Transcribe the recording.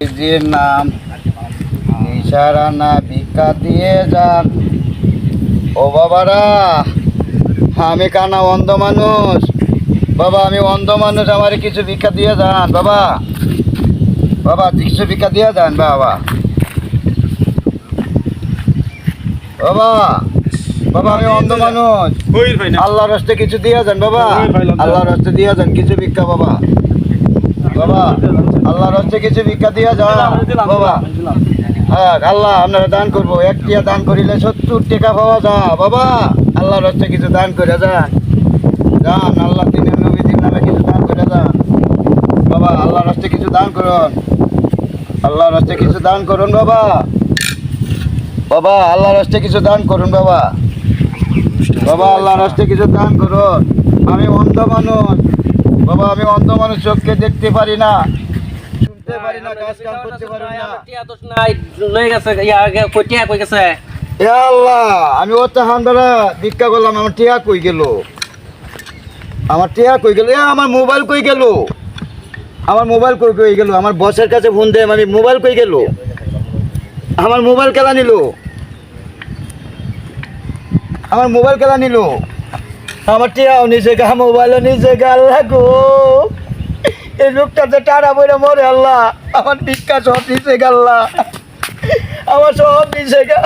নিজের নাম ভিক্ষা দিয়ে যান। ও বাবারা আমি কানা অন্ধ মানুষ। বাবা আমি অন্ধ মানুষ আমার কিছু ভিক্ষা দিয়ে যান বাবা। বাবা কিছু ভিক্ষা দিয়ে যান বাবা। বাবা বাবা আমি অন্ধ মানুষ। আল্লাহর রাস্তে কিছু দিয়ে যান বাবা। আল্লাহর রাস্তে দিয়ে যান কিছু ভিক্ষা বাবা। বাবা আল্লাহর রাস্তে কিছু ভিক্ষা দিয়ে যান বাবা। হ্যাঁ আল্লাহ আপনারা দান করব। এক টিয়া দান করিলে সত্তর টাকা পাওয়া যা বাবা আল্লাহর রাস্তে কিছু দান করে যান। যান আল্লাহ দিনের নবীদের নামে কিছু দান করে যান। বাবা আল্লাহর রাস্তে কিছু দান করুন। আল্লাহর রাস্তে কিছু দান করুন বাবা। বাবা আল্লাহর রাস্তে কিছু দান করুন বাবা। বাবা আল্লাহর রাস্তে কিছু দান করুন। আমি অন্ধ মানুষ। বাবা আমি অন্ধ মানুষ চোখকে দেখতে পারি না। শুনতে পারি না কাজ কাম করতে পারি না। এ আল্লাহ আমি ও দ্বারা ভিক্ষা করলাম আমার টিয়া কই গেল? আমার টিয়া কই গেল? এ আমার মোবাইল কই গেল? আমার মোবাইল কই কই গেল? আমার বসের কাছে ফোন দেয় আমি মোবাইল কই গেল? আমার মোবাইল কেলা নিল? আমার মোবাইল কেলা নিল? আমার টিয়াও নিচে গা, মোবাইলও নিচে গা আল্লাহ গো এই লোকটা যে টানা বইরে মরে, আল্লাহ। আমার ভিক্ষা সব নিচে গা, আল্লাহ। আমার সব নিচে গা।